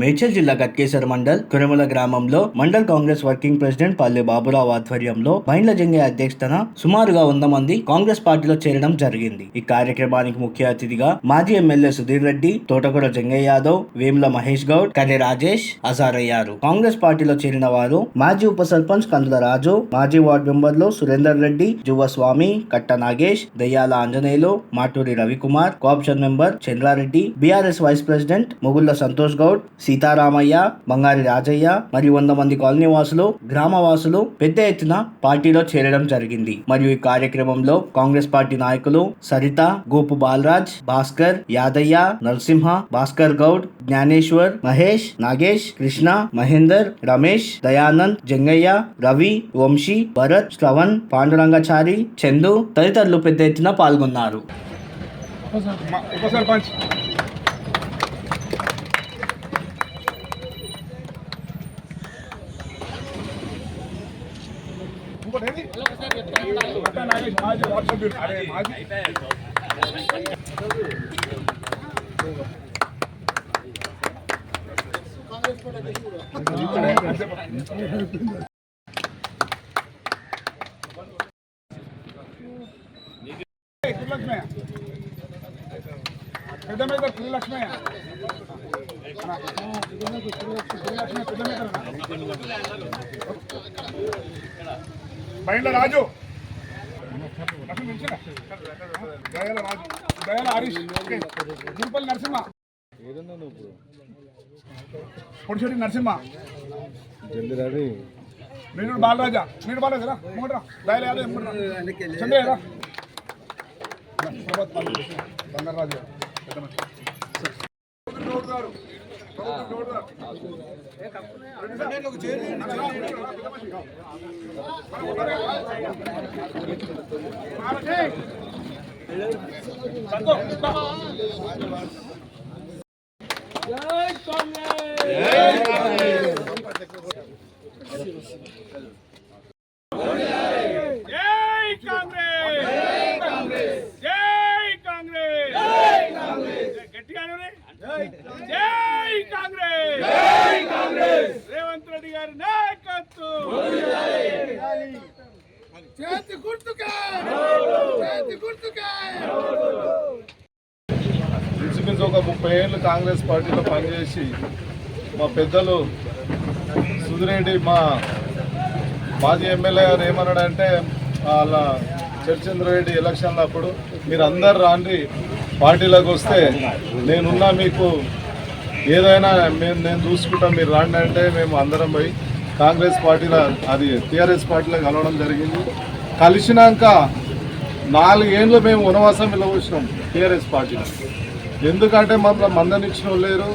మేడ్చల్ జిల్లా గట్కేసర్ మండల్ కురమల గ్రామంలో mandal Congress working president పల్లె బాబురావు ఆధ్వర్యంలో బైండ్ల జంగయ్య అధ్యక్షతన సుమారుగా వంద మంది కాంగ్రెస్ పార్టీలో చేరడం జరిగింది. ఈ కార్యక్రమానికి ముఖ్య అతిథిగా మాజీ ఎమ్మెల్యే సుధీర్ రెడ్డి తోటకూర జంగయ్య యాదవ్ వేముల మహేష్ గౌడ్ కలె రాజేష్ అజారయ్యారు కాంగ్రెస్ పార్టీలో చేరిన వారు మాజీ ఉప సర్పంచ్ కందుల రాజు మాజీ వార్డు మెంబర్లు Surender Reddy జువస్వామి Katta Nagesh Dayyala Anjaneyulu Maturi Ravikumar co option member Chandrareddy BRS vice president Mugulla Santosh Goud Seetharamaiah Bangari Rajaiah మరియు వంద మంది కాలనీ వాసులు గ్రామవాసులు పెద్ద ఎత్తున పార్టీలో చేరడం జరిగింది. మరియు ఈ కార్యక్రమంలో కాంగ్రెస్ పార్టీ నాయకులు సరిత గోపు బాలరాజ్ భాస్కర్ యాదయ్య నరసింహ భాస్కర్ గౌడ్ జ్ఞానేశ్వర్ మహేష్ నాగేష్ కృష్ణ మహేందర్ రమేష్ దయానంద్ జంగయ్య రవి వంశీ భరత్ శ్రవణ్ పాండురంగచారి చందు తదితరులు పెద్ద ఎత్తున పాల్గొన్నారు. ఉప ఇంకోటి ఏది? అట్టా నాగేష్ మాజీ వార్డు సభ్యుడు. అరే మాజీ ఏయ్, కులలక్ష్మయ్య. పెద్ద మీద కులలక్ష్మయ్య. అన్న, కులలక్ష్మయ్య పెద్ద మీద బయట రాజు. దయాల రాజు. దయాల హరీష్. ఓకే. గురుపల్లి నరసింహ. పొడిశెట్టి నరసింహ. మీరు బాలరాజా. మీరు బాలరాజా మూడరా దయాల యాదవ్ మూడరా చంద్రయ్యరా బంగారాజు పెద్ద మనిషి. జై గారు. గౌడ్ గౌడ్ గారు. జై కాంగ్రెస్ జై కాంగ్రెస్ జై కాంగ్రెస్ జై కాంగ్రెస్ గట్టిగా అనండి. జై కాంగ్రెస్ జై కాంగ్రెస్ రేవంత్ రెడ్డి గారి నాయకత్వం! చేతి గుర్తుకే! చేతి గుర్తుకే! ఇంచుమించు ఒక ముప్పై ఏళ్ళు కాంగ్రెస్ పార్టీలో పనిచేసి మా పెద్దలు సుధిరెడ్డి మా మాజీ ఎమ్మెల్యే గారు ఏమన్నాడంటే వాళ్ళ చర్చంద్ర రెడ్డి ఎలక్షన్ల అప్పుడు మీరు అందరు రాండి పార్టీలోకి వస్తే నేనున్నా మీకు ఏదైనా మేము నేను చూసుకుంటాం మీరు రాండి అంటే మేము అందరం పోయి కాంగ్రెస్ పార్టీలో అది టీఆర్ఎస్ పార్టీలో కలవడం జరిగింది. కలిసినాక నాలుగేళ్ళు మేము వనవాసం వెళ్ళవచ్చినాం టీఆర్ఎస్ పార్టీలో. ఎందుకంటే మమ్మల్ని మందనిచ్చిన లేరు.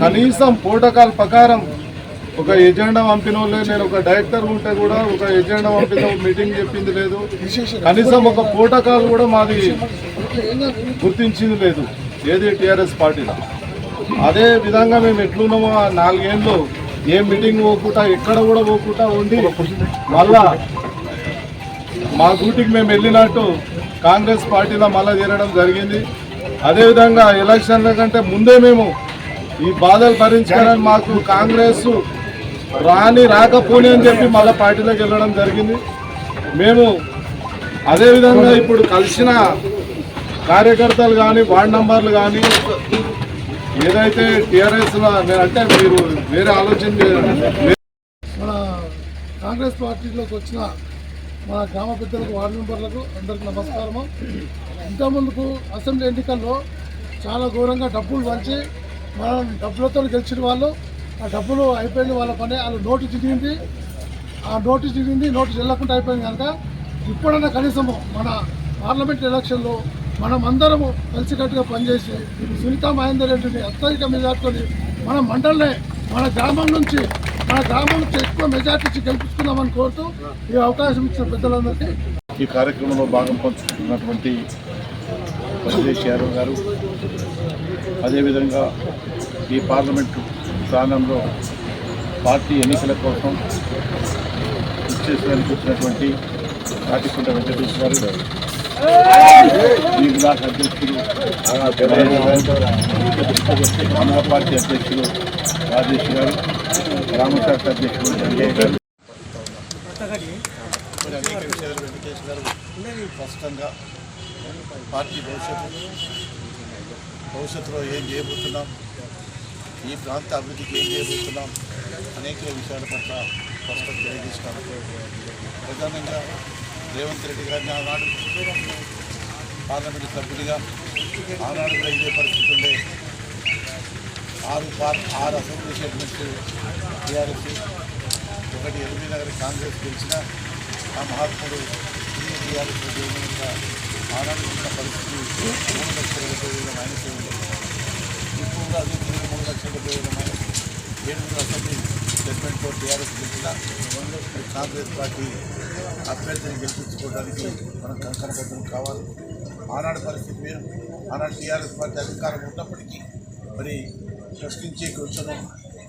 కనీసం ప్రోటోకాల్ ప్రకారం ఒక ఎజెండా పంపిన నేను ఒక డైరెక్టర్ ఉంటే కూడా ఒక ఎజెండా పంపిన మీటింగ్ చెప్పింది లేదు. కనీసం ఒక ప్రోటోకాల్ కూడా మాది గుర్తించింది లేదు. ఏది టీఆర్ఎస్ పార్టీలో. అదే విధంగా మేము ఎట్లున్నామో ఆ నాలుగేళ్ళు ఏ మీటింగ్ పోకుండా ఎక్కడ కూడా పోకుండా ఉండి మళ్ళా మా డ్యూటీకి మేము వెళ్ళినట్టు కాంగ్రెస్ పార్టీలో మళ్ళా చేరడం జరిగింది. అదేవిధంగా ఎలక్షన్ల కంటే ముందే మేము ఈ బాధలు భరించుకోవడానికి మాకు కాంగ్రెస్ రాని రాకపోని అని చెప్పి మళ్ళీ పార్టీలోకి వెళ్ళడం జరిగింది. మేము అదేవిధంగా ఇప్పుడు కలిసిన కార్యకర్తలు కానీ వార్డ్ నంబర్లు కానీ ఏదైతే టీఆర్ఎస్లో అంటే మీరు వేరే ఆలోచన మన కాంగ్రెస్ పార్టీలోకి వచ్చిన మన గ్రామ పెద్దలకు వార్డు మెంబర్లకు అందరికీ నమస్కారము. ఇంతకుముందుకు అసెంబ్లీ ఎన్నికల్లో చాలా ఘోరంగా డబ్బులు వంచి మనం డబ్బులతో గెలిచిన వాళ్ళు ఆ డబ్బులు అయిపోయింది వాళ్ళ పని. వాళ్ళు నోటు తిరిగింది ఆ నోటు తిరిగింది నోటు చెల్లకుండా అయిపోయింది కనుక ఇప్పుడన్నా కనీసము మన పార్లమెంట్ ఎలక్షన్లో మనం అందరము కలిసికట్టుగా పనిచేసి సునీతా మహేందర్ రెడ్డిని అత్యధిక మెజార్టీని మన మండలనే మన గ్రామం నుంచి మన గ్రామం నుంచి ఎక్కువ మెజార్టీ ఇచ్చి గెలిపించుకుందామని కోరుతూ ఈ అవకాశం ఇచ్చిన పెద్దలందరికీ ఈ కార్యక్రమంలో భాగం పంచుకున్నటువంటి ప్రదేశ్ యాదవ్ గారు అదేవిధంగా ఈ పార్లమెంటు స్థానంలో పార్టీ ఎన్నికల కోసం ఇచ్చేసేందుకు వచ్చినటువంటి కాటికుంట వెంకటేశ్వర గారు ఈ విలాస్ అధ్యక్షులు అదేవిధంగా పార్టీ అధ్యక్షులు రాజేష్ గారు గ్రామ శాఖ అధ్యక్షుడు సంజయ్ గారు అనేక విషయాలు వెంకటేష్ స్పష్టంగా పార్టీ భవిష్యత్తు భవిష్యత్తులో ఏం చేయబోతున్నాం? ఈ ప్రాంత అభివృద్ధికి ఏం చేయబోతున్నాం? అనేక విషయాల పట్ల స్పష్టం తెలియజేసినారు ప్రధానంగా రేవంత్ రెడ్డి గారిని ఆనాడు పార్లమెంటు సభ్యుడిగా ఆనాడు కూడా ఇదే పరిస్థితి ఉండే. ఆరు పార్ ఆరు అసెంబ్లీ స్టేట్మెంట్స్ టీఆర్ఎస్ ఒకటి ఎనిమిది నగర కాంగ్రెస్ గెలిచిన ఆ మహాత్ముడు టీఆర్ఎస్ ఆనాడు ఉన్న పరిస్థితి మూడు లక్షల డెబ్బై వేల మైనస్ ఉంది ఇప్పుడు కూడా అదే తిరిగి మూడు లక్షల డెబ్బై వేల మైనస్. ఏడుగురు అసెంబ్లీ స్టేట్మెంట్తో టీఆర్ఎస్ గెలిచిన కాంగ్రెస్ పార్టీ అభ్యర్థిని గెలిపించుకోవడానికి మనం కంకణబద్ధం కావాలి. ఆనాడు పరిస్థితి వేరు. ఆనాడు టీఆర్ఎస్ పార్టీ అధికారం ఉన్నప్పటికీ మరి ప్రశ్నించే కూర్చొని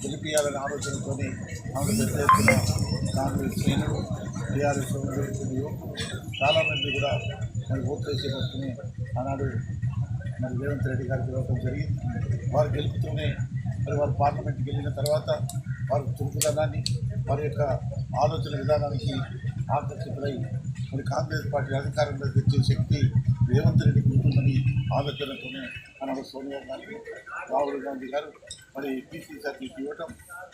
గెలిపించాలనే ఆలోచనతో ఆమె పెద్ద ఎత్తున కాంగ్రెస్ శ్రేణులు టీఆర్ఎస్ చాలామంది కూడా మరి ఓట్లు వేసే పట్టుకుని ఆనాడు మరి రేవంత్ రెడ్డి గారికి ఇవ్వడం జరిగింది. వారు గెలుపుతూనే మరి వారు పార్లమెంట్కి వెళ్ళిన తర్వాత వారి చురుకుదనాన్ని వారి యొక్క ఆలోచన విధానానికి ఆకర్షితులై మరి కాంగ్రెస్ పార్టీ అధికారంలో తెచ్చే శక్తి రేవంత్ రెడ్డికి ఉంటుందని ఆలోచనతోనే మన సోనియా గాంధీ రాహుల్ గాంధీ గారు మరి పీసీసీ అధ్యక్షులు ఇవ్వటం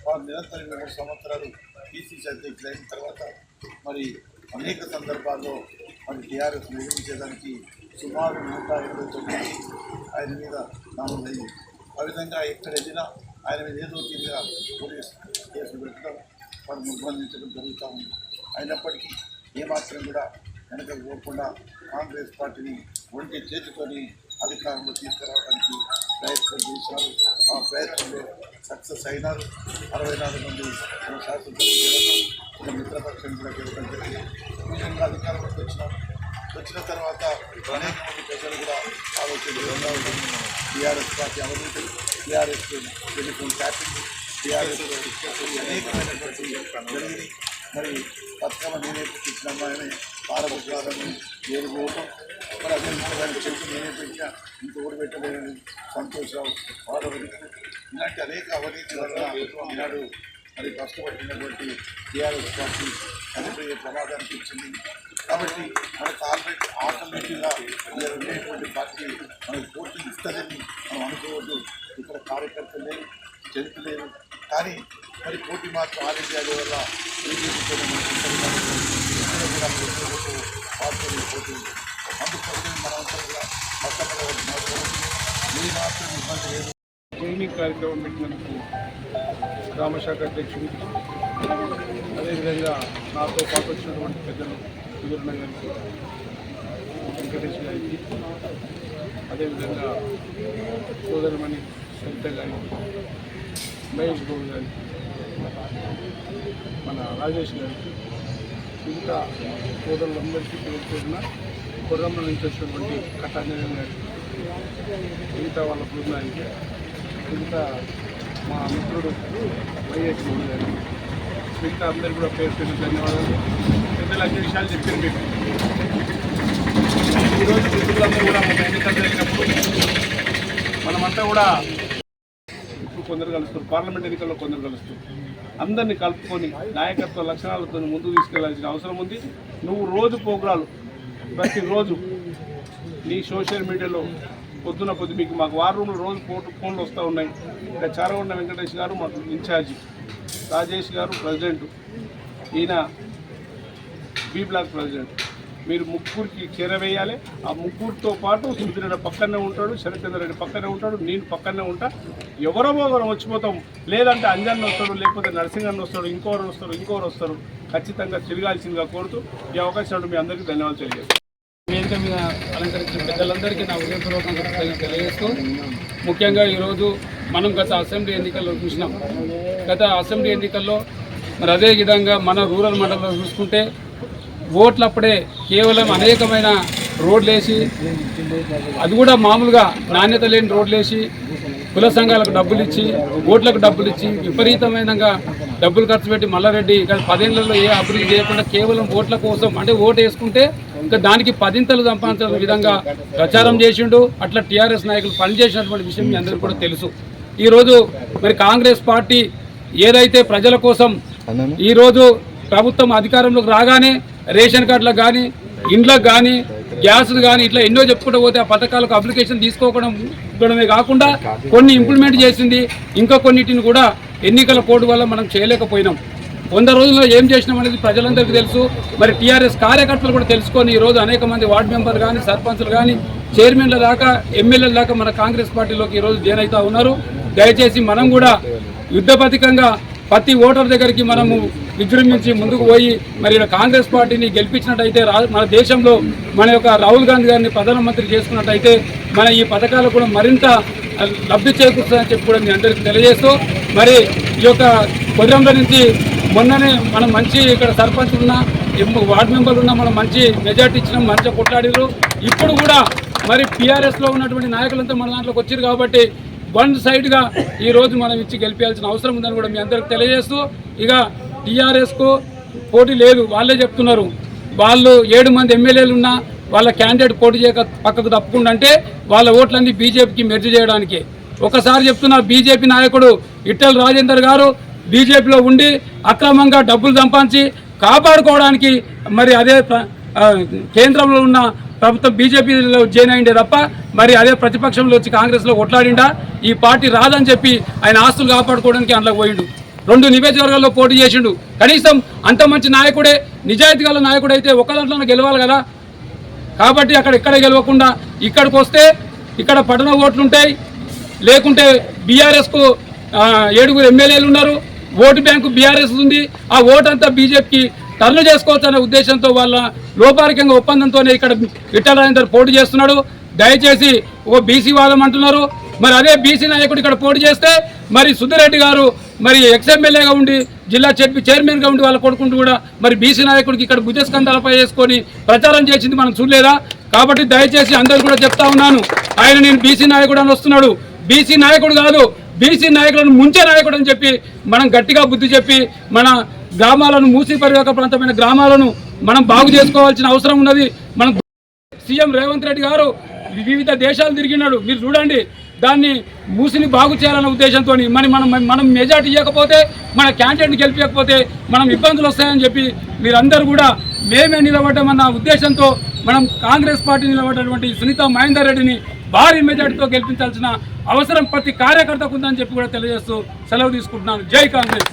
వారు నిరంతరం మూడు సంవత్సరాలు పీసీసీ అధ్యక్షులు అయిన తర్వాత మరి అనేక సందర్భాల్లో మరి టీఆర్ఎస్ నిర్వహించేదానికి సుమారు నూట ఇరవై తొమ్మిది ఆయన మీద నమోదయ్యి ఆ విధంగా ఎక్కడ వెళ్ళినా ఆయన మీద ఏదో తీరుగా పోలీస్ కేసులు పెట్టడం వారు నిర్బంధించడం జరుగుతూ ఉంది. అయినప్పటికీ ఏమాత్రం కూడా వెనక పోకుండా కాంగ్రెస్ పార్టీని ఒంటి చేతుకొని అధికారంలో తీసుకురావడానికి ప్రయత్నం చేశారు. ఆ ప్రయత్నంలో సక్సెస్ అయినారు. అరవై నాలుగు మంది శాసనసభ్యులు గెలవడం, మన మిత్రపక్షం కూడా గెలవడం జరిగింది. విధంగా అధికారంలోకి వచ్చినారు వచ్చిన తర్వాత అనేక మంది ప్రజలు కూడా ఆలోచన టీఆర్ఎస్ పార్టీ అవినీతి టీఆర్ఎస్ టెలిఫోన్ ట్యాపింగ్ టీఆర్ఎస్ అనేకమైనటువంటి జరిగింది మరి బతుకమ్మ నేనే పుట్టించిన అమ్మాయిని పారబుద్ధాలని ఏరుకోవటం మరి అదే ఇంకోదాన్ని చెప్పి నేనే పెట్టిన ఇంకొకటి పెట్టలేదని సంతోషరావు పాడవరికి ఇలాంటి అనేక అవినీతి వల్ల ఈనాడు మరి కష్టపడినటువంటి టీఆర్ఎస్ పార్టీ చనిపోయే ప్రమాదానికి ఇచ్చింది కాబట్టి మనకు ఆల్రెడీ ఆటోమేటిక్గా ఉండేటువంటి పార్టీ మనకు పోటీ ఇస్తుందని మనం అనుకోవద్దు కార్యకర్తలు లేరు చరిత్ర లేరు కానీ మరి పోటీ మాత్రం ఆల్ ఇండియా వల్ల బీజేపీతో పోటీ అందుకోసం మనమంతా కూడా మొట్టమొదటి ఏ మాత్రం ఇబ్బంది లేదు ట్రైనింగ్ కార్యక్రమం పెట్టినందుకు గ్రామశాఖ అధ్యక్షుడు అదేవిధంగా నాతో పాటు వచ్చినటువంటి పెద్దలు సుధీరణ గారికి వెంకటేష్ గారికి అదేవిధంగా సోదరమణి సరిత గారికి మహేష్ బాబు గారి మన రాజేష్ గారికి ఇంకా సోదరులందరికీ పేరు పేరున కొర్రమ్మ నుంచి వచ్చినటువంటి కట్టాంజనేయం గారికి మిగతా వాళ్ళ బృందానికి మిగతా మా మిత్రుడు వైఎస్ బాబు గారు మిగతా అందరికీ కూడా పేరు పేరు ధన్యవాదాలు. పెద్దలు అన్ని విషయాలు చెప్పారు మీకు. ఈరోజు మిత్రులందరూ కూడా మన ఎన్నికలు జరిగినప్పుడు మనమంతా కూడా ఇప్పుడు కొందరు కలుస్తారు పార్లమెంట్ ఎన్నికల్లో కొందరు కలుస్తారు. అందరినీ కలుపుకొని నాయకత్వ లక్షణాలతో ముందుకు తీసుకెళ్ళాల్సిన అవసరం ఉంది. నువ్వు రోజు ప్రోగ్రాలు ప్రతిరోజు నీ సోషల్ మీడియాలో పొద్దున పొద్దు మీకు మాకు వార్ రూమ్లో రోజు ఫోటో ఫోన్లు వస్తూ ఉన్నాయి. ఇక్కడ చారగొండ వెంకటేష్ గారు మాకు ఇన్ఛార్జి రాజేష్ గారు ప్రెసిడెంట్ ఈయన బి బ్లాక్ ప్రెసిడెంట్. మీరు ముగ్గురికి చేరవేయాలి ఆ ముగ్గురితో పాటు సుధీరెడ్డి పక్కనే ఉంటాడు శరత్చంద్రరెడ్డి పక్కనే ఉంటాడు నేను పక్కనే ఉంటా. ఎవరో ఒకరు వచ్చిపోతాం. లేదంటే అంజన్ వస్తాడు లేకపోతే నరసింహన్ వస్తాడు ఇంకోరు వస్తారు ఇంకోరు వస్తారు. ఖచ్చితంగా తిరగాల్సిందిగా కోరుతూ ఈ అవకాశం మీ అందరికీ ధన్యవాదాలు తెలియజేస్తాను వేదిక మీద అలంకరించిన పెద్దలందరికీ నా హృదయపూర్వకంగా తెలియజేస్తూ ముఖ్యంగా ఈరోజు మనం గత అసెంబ్లీ ఎన్నికల్లో చూసినాం. గత అసెంబ్లీ ఎన్నికల్లో మరి అదే విధంగా మన రూరల్ మండలంలో చూసుకుంటే ఓట్లప్పుడే కేవలం అనేకమైన రోడ్లు వేసి అది కూడా మామూలుగా నాణ్యత లేని రోడ్లు వేసి కుల సంఘాలకు డబ్బులు ఇచ్చి ఓట్లకు డబ్బులు ఇచ్చి విపరీతమైనగా డబ్బులు ఖర్చు పెట్టి మల్లారెడ్డి ఇక్కడ పదేళ్ళలో ఏ అభివృద్ధి చేయకుండా కేవలం ఓట్ల కోసం అంటే ఓటు వేసుకుంటే ఇంకా దానికి పదింతలు సంపాదించిన విధంగా ప్రచారం చేసిండు. అట్లా టీఆర్ఎస్ నాయకులు పనిచేసినటువంటి విషయం మీ అందరికీ కూడా తెలుసు. ఈరోజు మరి కాంగ్రెస్ పార్టీ ఏదైతే ప్రజల కోసం ఈరోజు ప్రభుత్వం అధికారంలోకి రాగానే రేషన్ కార్డులకు కానీ ఇండ్లకు కానీ గ్యాసులు కానీ ఇట్లా ఎన్నో చెప్పుకుంటూ పోతే ఆ పథకాలకు అప్లికేషన్ తీసుకోవడం కాకుండా కొన్ని ఇంప్లిమెంట్ చేసింది. ఇంకా కొన్నిటిని కూడా ఎన్నికల కోడ్ వల్ల మనం చేయలేకపోయినాం. వంద రోజుల్లో ఏం చేసినాం అనేది ప్రజలందరికీ తెలుసు. మరి టీఆర్ఎస్ కార్యకర్తలు కూడా తెలుసుకొని ఈ రోజు అనేక మంది వార్డు మెంబర్లు కానీ సర్పంచ్లు కానీ చైర్మన్ల దాకా ఎమ్మెల్యేల దాకా మన కాంగ్రెస్ పార్టీలోకి ఈరోజు జాయిన్ అవుతా ఉన్నారు. దయచేసి మనం కూడా యుద్ధపతికంగా ప్రతి ఓటర్ దగ్గరికి మనము విజృంభించి ముందుకు పోయి మరి కాంగ్రెస్ పార్టీని గెలిపించినట్టయితే మన దేశంలో మన యొక్క రాహుల్ గాంధీ గారిని ప్రధానమంత్రి చేసుకున్నట్టయితే మన ఈ పథకాలు కూడా మరింత లబ్ధి చేకూరుతుందని చెప్పి కూడా మీ అందరికీ తెలియజేస్తూ మరి ఈ యొక్క కొద్దిరంలో నుంచి మొన్ననే మనం మంచి ఇక్కడ సర్పంచ్ ఉన్న వార్డు మెంబర్లు ఉన్న మనం మంచి మెజార్టీ ఇచ్చినాం మంచిగా కొట్లాడిరు ఇప్పుడు కూడా మరి టీఆర్ఎస్లో ఉన్నటువంటి నాయకులంతా మన దాంట్లోకి వచ్చారు కాబట్టి వన్ సైడ్గా ఈ రోజు మనం ఇచ్చి గెలిపించాల్సిన అవసరం ఉందని కూడా మీ అందరికి తెలియజేస్తూ ఇక టీఆర్ఎస్కు పోటీ లేదు వాళ్ళే చెప్తున్నారు. వాళ్ళు ఏడు మంది ఎమ్మెల్యేలు ఉన్నా వాళ్ళ క్యాండిడేట్ పోటీ చేయక పక్కకు తప్పకుండా అంటే వాళ్ళ ఓట్లన్నీ బీజేపీకి మెర్జ్ చేయడానికి. ఒకసారి చెప్తున్న బీజేపీ నాయకుడు ఇట్టల్ రాజేందర్ గారు బీజేపీలో ఉండి అక్రమంగా డబ్బులు సంపాదించి కాపాడుకోవడానికి మరి అదే కేంద్రంలో ఉన్న ప్రభుత్వం బీజేపీలో జాయిన్ అయిందే తప్ప మరి అదే ప్రతిపక్షంలో వచ్చి కాంగ్రెస్లో కొట్లాడిండా? ఈ పార్టీ రాదని చెప్పి ఆయన ఆస్తులు కాపాడుకోవడానికి అందులోకి పోయిండు. రెండు నియోజకవర్గాల్లో పోటీ చేసిండు. కనీసం అంత మంచి నాయకుడే నిజాయితీ గల నాయకుడు అయితే ఒక దాంట్లోనే గెలవాలి కదా? కాబట్టి అక్కడ ఎక్కడ గెలవకుండా ఇక్కడికి వస్తే ఇక్కడ పట్టణ ఓట్లుంటాయి లేకుంటే బీఆర్ఎస్కు ఏడుగురు ఎమ్మెల్యేలు ఉన్నారు. ఓటు బ్యాంకు బీఆర్ఎస్ ఉంది. ఆ ఓటు అంతా బీజేపీకి టర్న్ చేసుకోవచ్చు అనే ఉద్దేశంతో వాళ్ళ లోపారికంగా ఒప్పందంతోనే ఇక్కడ విఠల రాజేందర్ పోటీ చేస్తున్నాడు. దయచేసి ఓ బీసీ వాదం అంటున్నారు. మరి అదే బీసీ నాయకుడు ఇక్కడ పోటీ చేస్తే మరి సుధిరెడ్డి గారు మరి ఎక్స్ఎమ్మెల్యేగా ఉండి జిల్లా చెప్పి చైర్మన్గా ఉండి వాళ్ళ కొడుకుంటూ కూడా మరి బీసీ నాయకుడికి ఇక్కడ భుజస్కంధాలపై వేసుకొని ప్రచారం చేసింది మనం చూడలేదా? కాబట్టి దయచేసి అందరూ కూడా చెప్తా ఉన్నాను. ఆయన నేను బీసీ నాయకుడు అని వస్తున్నాడు. బీసీ నాయకుడు కాదు బీసీ నాయకులను ముంచే నాయకుడు అని చెప్పి మనం గట్టిగా బుద్ధి చెప్పి మన గ్రామాలను మూసీ పరివేక ప్రాంతమైన గ్రామాలను మనం బాగు చేసుకోవాల్సిన అవసరం ఉన్నది. మనం సీఎం రేవంత్ రెడ్డి గారు వివిధ దేశాలు తిరిగినాడు. మీరు చూడండి దాన్ని మూసిని బాగు చేయాలన్న ఉద్దేశంతో మరి మనం మనం మెజార్టీ ఇవ్వకపోతే మన క్యాండిడేట్ని గెలిపించకపోతే మనం ఇబ్బందులు వస్తాయని చెప్పి మీరందరూ కూడా మేమే నిలబడ్డామన్న ఉద్దేశంతో మనం కాంగ్రెస్ పార్టీ నిలబడ్డటువంటి సునీత మహేందర్ రెడ్డిని భారీ మెజార్టీతో గెలిపించాల్సిన అవసరం ప్రతి కార్యకర్తకు ఉందని చెప్పి కూడా తెలియజేస్తూ సెలవు తీసుకుంటున్నాను. జై కాంగ్రెస్.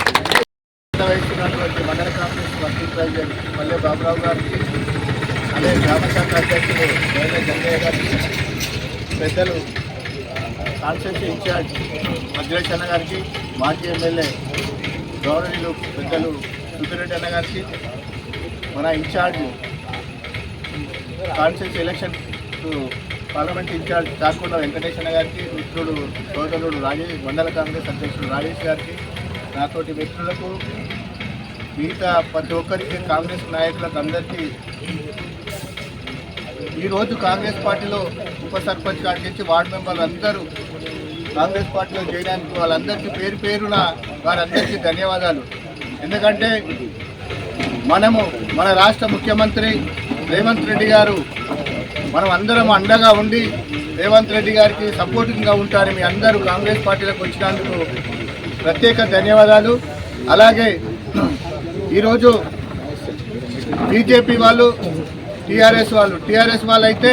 వహిస్తున్నటువంటి మండల కాంగ్రెస్ వర్కింగ్ ప్రెసిడెంట్ బాబురావు గారికి అదే గ్రామ శాఖ అధ్యక్షులు వేల జంగయ్య గారికి పెద్దలు కాన్స్టిట్యూన్సీ ఇన్ఛార్జ్ మధ్యరేష్ అన్న గారికి మాజీ ఎమ్మెల్యే గౌరవీయులు పెద్దలు సుబ్బిరెడ్డి అన్న గారికి మన in charge constituency election parliament in charge కాకుండా వెంకటేష్ గారికి మిత్రుడు సోదరుడు రాజేష్ మండల కాంగ్రెస్ అధ్యక్షుడు రాజేష్ గారికి నాతోటి మిత్రులకు మిగతా ప్రతి ఒక్కరికి కాంగ్రెస్ నాయకులకు అందరికీ ఈరోజు కాంగ్రెస్ పార్టీలో ఉప సర్పంచ్ కాడికి నుంచి వార్డు మెంబర్లు అందరూ కాంగ్రెస్ పార్టీలో చేయడానికి వాళ్ళందరికీ పేరు పేరున వారందరికీ ధన్యవాదాలు. ఎందుకంటే మనము మన రాష్ట్ర ముఖ్యమంత్రి రేవంత్ రెడ్డి గారు మనం అందరం అండగా ఉండి రేవంత్ రెడ్డి గారికి సపోర్టింగ్గా ఉంటారు మీ అందరూ కాంగ్రెస్ పార్టీలకు వచ్చినందుకు ప్రత్యేక ధన్యవాదాలు. అలాగే ఈరోజు బీజేపీ వాళ్ళు టీఆర్ఎస్ వాళ్ళు టీఆర్ఎస్ వాళ్ళు అయితే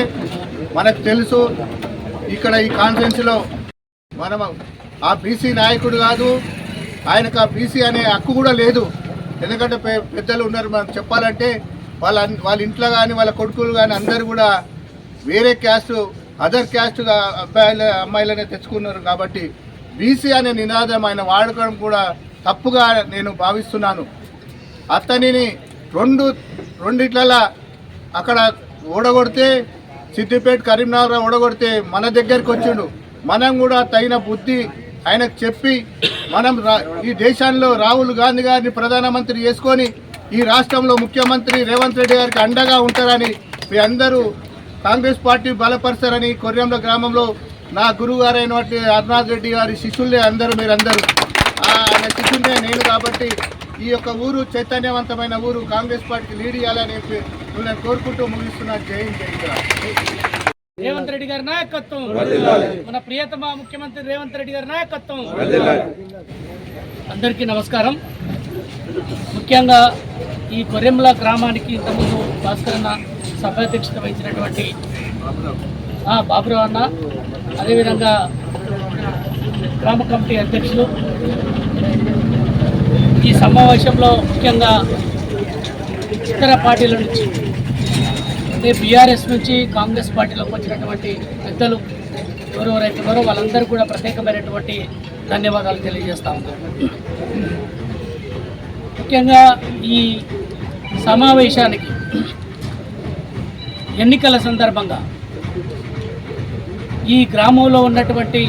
మనకు తెలుసు ఇక్కడ ఈ కాన్ఫరెన్స్లో మనం ఆ బీసీ నాయకుడు కాదు ఆయనకు ఆ బీసీ అనే హక్కు కూడా లేదు. ఎందుకంటే పెద్దలు ఉన్నారు మనం చెప్పాలంటే వాళ్ళ వాళ్ళ ఇంట్లో కానీ వాళ్ళ కొడుకులు కానీ అందరు కూడా వేరే క్యాస్ట్ అదర్ క్యాస్ట్ అబ్బాయిల అమ్మాయిలనే తెచ్చుకున్నారు కాబట్టి బీసీ అనే నినాదం ఆయన వాడకం కూడా తప్పుగా నేను భావిస్తున్నాను. అతనిని రెండు రెండిట్లలా అక్కడ ఓడగొడితే సిద్దిపేట కరీంనగర్ ఓడగొడితే మన దగ్గరికి వచ్చిండు. మనం కూడా తగిన బుద్ధి ఆయనకు చెప్పి మనం రా- ఈ దేశంలో రాహుల్ గాంధీ గారిని ప్రధానమంత్రి చేసుకొని ఈ రాష్ట్రంలో ముఖ్యమంత్రి రేవంత్ రెడ్డి గారికి అండగా ఉంటారని మీ అందరూ కాంగ్రెస్ పార్టీ బలపరచారని కొర్రెంల గ్రామంలో నా గురువు గారైనటువంటి అరుణాథ్ రెడ్డి గారి శిష్యులే అందరూ మీరందరూ. ఆ, ఆయన శిష్యులే నేను కాబట్టి ఈ యొక్క ఊరు చైతన్యవంతమైన ఊరు కాంగ్రెస్ పార్టీకి లీడ్ ఇవ్వాలని చెప్పి నేను కోరుకుంటూ ముగిస్తున్నా. జై జై. రేవంత్ రెడ్డి గారి నాయకత్వం. మన ప్రియతమ ముఖ్యమంత్రి రేవంత్ రెడ్డి గారి నాయకత్వం. అందరికీ నమస్కారం. ముఖ్యంగా ఈ కొరెంల గ్రామానికి ఇంతకుముందు భాస్కరన్న సభాధ్యక్షత వహించినటువంటి బాబురావు అన్న అదేవిధంగా గ్రామ కమిటీ అధ్యక్షులు. ఈ సమావేశంలో ముఖ్యంగా ఇతర పార్టీల నుంచి అంటే బీఆర్ఎస్ నుంచి కాంగ్రెస్ పార్టీలోకి వచ్చినటువంటి పెద్దలు ఎవరెవరైతే ఉన్నారో వాళ్ళందరూ కూడా ప్రత్యేకమైనటువంటి ధన్యవాదాలు తెలియజేస్తా ఉన్నాను ముఖ్యంగా ఈ సమావేశానికి ఎన్నికల సందర్భంగా ఈ గ్రామంలో ఉన్నటువంటి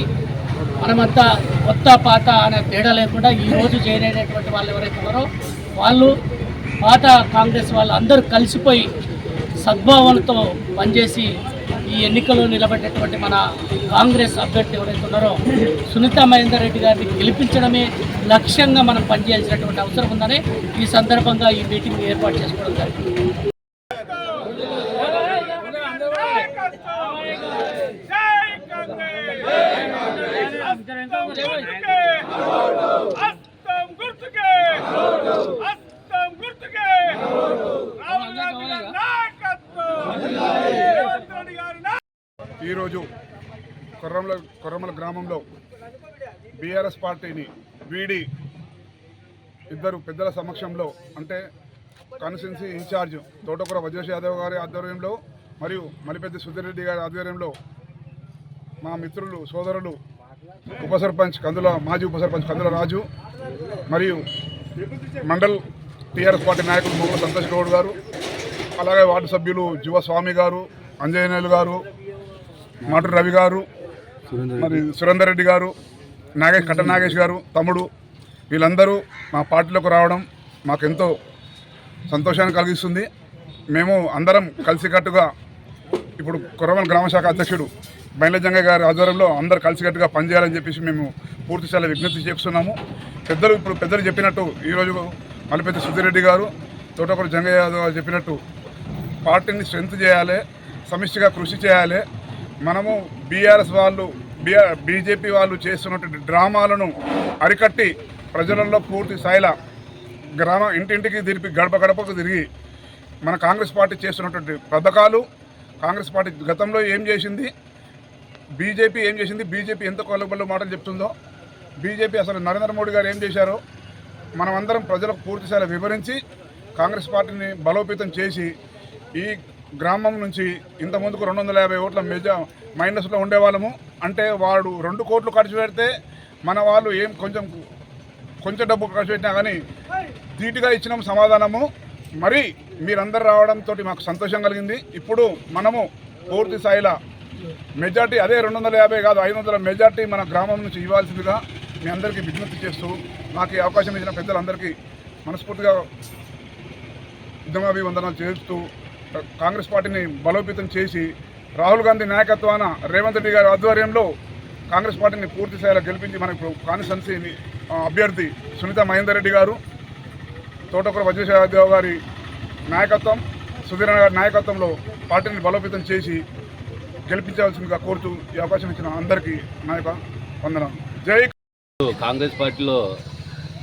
మనమంతా కొత్త పాత అనే తేడా లేకుండా ఈ రోజు చేరైనటువంటి వాళ్ళు ఎవరైతే ఉన్నారో వాళ్ళు పాత కాంగ్రెస్ వాళ్ళు అందరూ కలిసిపోయి సద్భావనతో పనిచేసి ఈ ఎన్నికల్లో నిలబెట్టినటువంటి మన కాంగ్రెస్ అభ్యర్థి ఎవరైతే ఉన్నారో సునీత మహేందర్ రెడ్డి గారిని గెలిపించడమే లక్ష్యంగా మనం పనిచేయాల్సినటువంటి అవసరం ఉందని ఈ సందర్భంగా ఈ మీటింగ్ ఏర్పాటు చేసుకోవడం జరిగింది. గుర్తుకే. గుర్తుకే. రాహుల్ గాంధీ గారి నాయకత్వం. ఈరోజు కొర్రమల కొర్రమల గ్రామంలో బీఆర్ఎస్ పార్టీని వీడి ఇద్దరు పెద్దల సమక్షంలో అంటే కాన్స్టిట్యున్సీ ఇన్ఛార్జ్ తోటకూర వజేష్ యాదవ్ గారి ఆధ్వర్యంలో మరియు మలిపెద్ది సుధీరెడ్డి గారి ఆధ్వర్యంలో మా మిత్రులు సోదరులు ఉప సర్పంచ్ కందుల మాజీ ఉప సర్పంచ్ కందుల రాజు మరియు మండల్ టీఆర్ఎస్ పార్టీ నాయకులు మొహమ్మద్ సంతోష్ గౌడ్ గారు అలాగే వార్డు సభ్యులు జీవస్వామి గారు అంజనేయులు గారు మాటు రవి గారు మరి సురేందర్ రెడ్డి గారు నాగేష్ కట్ట నాగేష్ గారు తమ్ముడు వీళ్ళందరూ మా పార్టీలోకి రావడం మాకెంతో సంతోషాన్ని కలిగిస్తుంది. మేము అందరం కలిసికట్టుగా ఇప్పుడు కురవల్ గ్రామ శాఖ అధ్యక్షుడు బైలజంగ గారి ఆధ్వర్యంలో అందరు కలిసికట్టుగా పనిచేయాలని చెప్పేసి మేము పూర్తి స్థాయిలో విజ్ఞప్తి చేస్తున్నాము. పెద్దలు ఇప్పుడు పెద్దలు చెప్పినట్టు ఈరోజు మల్లిపెద్ద సుధిరెడ్డి గారు తోటకూరు జంగయ్య యాదవ్ గారు చెప్పినట్టు పార్టీని స్ట్రెంత్ చేయాలి సమిష్టిగా కృషి చేయాలి. మనము బీఆర్ఎస్ వాళ్ళు బీఆర్ బీజేపీ వాళ్ళు చేస్తున్నటువంటి డ్రామాలను అరికట్టి ప్రజలలో పూర్తి స్థాయిలో గ్రామ ఇంటింటికి తిరిగి గడప గడపకు తిరిగి మన కాంగ్రెస్ పార్టీ చేస్తున్నటువంటి పథకాలు కాంగ్రెస్ పార్టీ గతంలో ఏం చేసింది? బీజేపీ ఏం చేసింది? బీజేపీ ఎంత కొలబల్ల మాటలు చెప్తుందో బీజేపీ అసలు నరేంద్ర మోడీ గారు ఏం చేశారో మనమందరం ప్రజలకు పూర్తిస్థాయిలో వివరించి కాంగ్రెస్ పార్టీని బలోపేతం చేసి ఈ గ్రామం నుంచి ఇంత ముందుకు రెండు వందల యాభై ఓట్ల మెజా మైనస్లో ఉండేవాళ్ళము. అంటే వాడు రెండు కోట్లు ఖర్చు పెడితే మన వాళ్ళు ఏం కొంచెం కొంచెం డబ్బు ఖర్చు పెట్టినా కానీ ధీటుగా ఇచ్చినాము సమాధానము. మరి మీరందరూ రావడంతో మాకు సంతోషం కలిగింది. ఇప్పుడు మనము పూర్తి స్థాయిలో మెజార్టీ అదే రెండు వందల యాభై కాదు ఐదు వందల మెజార్టీ మన గ్రామం నుంచి ఇవ్వాల్సిందిగా మీ అందరికీ విజ్ఞప్తి చేస్తూ నాకు ఈ అవకాశం ఇచ్చిన పెద్దలందరికీ మనస్ఫూర్తిగా ఉద్యమాభివందనాలు చేస్తూ కాంగ్రెస్ పార్టీని బలోపేతం చేసి రాహుల్ గాంధీ నాయకత్వాన రేవంత్ రెడ్డి గారి ఆధ్వర్యంలో కాంగ్రెస్ పార్టీని పూర్తి స్థాయిలో గెలిపించి మనకు కాన్స్టెన్సీ అభ్యర్థి సునీత మహేందర్ రెడ్డి గారు తోటకూర వజ్రశేఖరరావు గారి నాయకత్వం సుధీరణ గారి నాయకత్వంలో పార్టీని బలోపేతం చేసి గెలిపించాల్సిందిగా కోరుతూ ఈ అవకాశం ఇచ్చిన అందరికీ నా యొక్క జై కాంగ్రెస్ పార్టీలో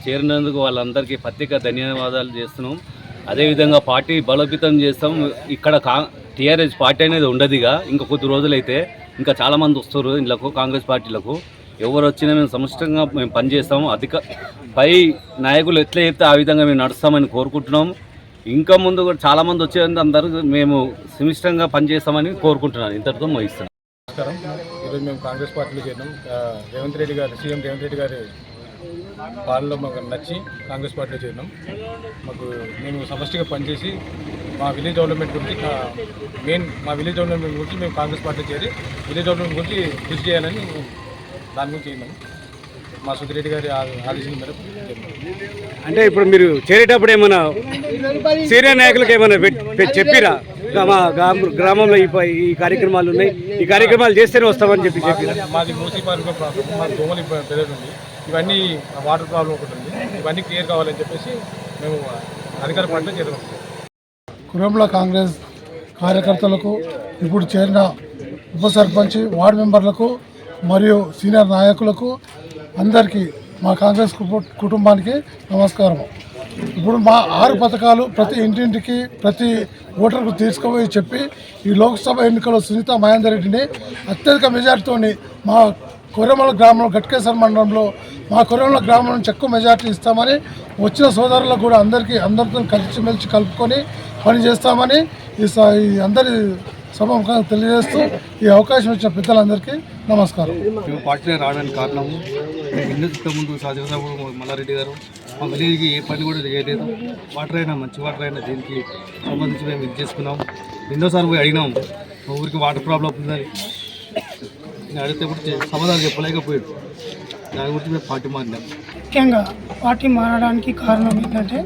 చేరినందుకు వాళ్ళందరికీ ప్రత్యేక ధన్యవాదాలు చేస్తున్నాం. అదేవిధంగా పార్టీ బలోపేతం చేస్తాం. ఇక్కడ కా టీఆర్ఎస్ పార్టీ అనేది ఉండదుగా. ఇంకా కొద్ది రోజులైతే ఇంకా చాలామంది వస్తారు ఇందులో కాంగ్రెస్ పార్టీలకు. ఎవరు వచ్చినా మేము సముష్టంగా మేము పనిచేస్తాము. అధిక పై నాయకులు ఎట్లా చెప్తే ఆ విధంగా మేము నడుస్తామని కోరుకుంటున్నాము ఇంకా ముందు కూడా చాలామంది వచ్చేది అందరూ మేము సుమిష్టంగా పనిచేస్తామని కోరుకుంటున్నాను ఇంతటితో ముగిస్తున్నాను. నమస్కారం. ఈరోజు మేము కాంగ్రెస్ పార్టీలో చేరినాం. రేవంత్ రెడ్డి గారు సీఎం రేవంత్ రెడ్డి గారి పాలనలో మాకు నచ్చి కాంగ్రెస్ పార్టీలో చేరినాం. మాకు మేము సమష్టిగా పనిచేసి మా విలేజ్ డెవలప్మెంట్ గురించి మెయిన్ మా విలేజ్ డెవలప్మెంట్ గురించి మేము కాంగ్రెస్ పార్టీలో చేరి విలేజ్ డెవలప్మెంట్ గురించి కృషి చేయాలని దాని గురించి మా సుధిరెడ్డి గారి ఆదేశం మేరకు అంటే ఇప్పుడు మీరు చేరేటప్పుడు ఏమైనా సీనియర్ నాయకులకు ఏమైనా చెప్పిరా? మా గ్రామ- గ్రామంలో ఈ కార్యక్రమాలు ఉన్నాయి. ఈ కార్యక్రమాలు చేస్తేనే వస్తామని చెప్పి చెప్పిరా? మాది మూసీ పార్క్ ప్రాబ్లం మాది దోమలు ఉంది ఇవన్నీ వాటర్ ప్రాబ్లం ఒకటి ఉంది. ఇవన్నీ క్లియర్ కావాలని చెప్పేసి మేము అధికార పార్టీలో చేరుకుంటాం కురంల కాంగ్రెస్ కార్యకర్తలకు ఇప్పుడు చేరిన ఉప సర్పంచ్ వార్డు మెంబర్లకు మరియు సీనియర్ నాయకులకు అందరికీ మా కాంగ్రెస్ కుటుంబానికి నమస్కారం ఇప్పుడు మా ఆరు పథకాలు ప్రతి ఇంటింటికి ప్రతి ఓటర్కు తీసుకుపోయి చెప్పి ఈ లోక్సభ ఎన్నికల్లో సునీత మహేందర్ రెడ్డిని అత్యధిక మెజార్టీతోని మా కొరమల గ్రామంలో గట్కేశ్వర మండలంలో మా కొరమల గ్రామం నుంచి ఎక్కువ మెజార్టీ ఇస్తామని వచ్చిన సోదరులకు కూడా అందరికీ అందరితో కలిసిమెలిసి కలుపుకొని పని చేస్తామని ఈ స- ఈ అందరి సభముఖంగా తెలియజేస్తూ ఈ అవకాశం ఇచ్చిన పెద్దలందరికీ నమస్కారం. మేము పార్టీలో రావడానికి కారణము మేము ఎన్నిక ముందు శాసనసభ మల్లారెడ్డి గారు మా విలేజ్కి ఏ పని కూడా చేయలేదు. వాటర్ అయినా మంచి వాటర్ అయినా దీనికి సంబంధించి మేము ఇది చేసుకున్నాం. ఎన్నోసార్లు పోయి అడిగినాం మా ఊరికి వాటర్ ప్రాబ్లం ఉందని నేను అడిగితే సమాధానం చెప్పలేకపోయాడు. దాని గురించి మేము పార్టీ మారినాం. ముఖ్యంగా పార్టీ మారడానికి కారణం ఏంటంటే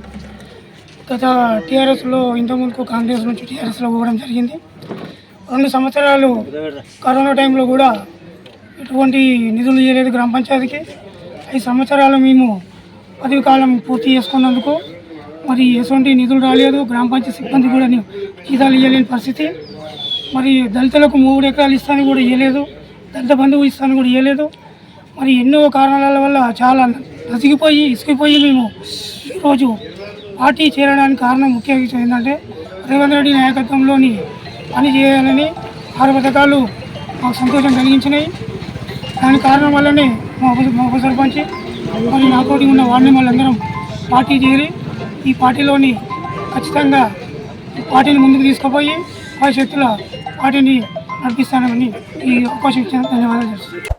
గత టీఆర్ఎస్లో ఇంతకుముందుకు కాంగ్రెస్ నుంచి టీఆర్ఎస్లో పోవడం జరిగింది. రెండు సంవత్సరాలు కరోనా టైంలో కూడా ఎటువంటి నిధులు ఇవ్వలేదు గ్రామ పంచాయతీకి. ఐదు సంవత్సరాలు మేము పదవి కాలం పూర్తి చేసుకున్నందుకు మరి ఎటువంటి నిధులు రాలేదు. గ్రామ పంచాయతీ సిబ్బంది కూడా జీతాలు ఇవ్వలేని పరిస్థితి. మరి దళితులకు మూడు ఎకరాలు ఇస్తాను కూడా ఇవ్వలేదు దళిత బంధువు ఇస్తాను కూడా ఇవ్వలేదు మరి ఎన్నో కారణాల వల్ల చాలా నసిగిపోయి ఇసుకుపోయి మేము ఈరోజు పార్టీ చేరడానికి కారణం ముఖ్య విషయం ఏంటంటే రేవంత్ రెడ్డి నాయకత్వంలోని పని చేయాలని ఆరు పథకాలు మాకు సంతోషం కలిగించినాయి. దాని కారణం వల్లనే మా ఉప మా ఉప సర్పంచ్ మరి నాతోటి ఉన్న వార్డు వాళ్ళందరం పార్టీ చేరి ఈ పార్టీలోని ఖచ్చితంగా పార్టీని ముందుకు తీసుకుపోయి భవిష్యత్తులో పార్టీని నడిపిస్తానని ఈ అవకాశం ఇచ్చిన ధన్యవాదాలు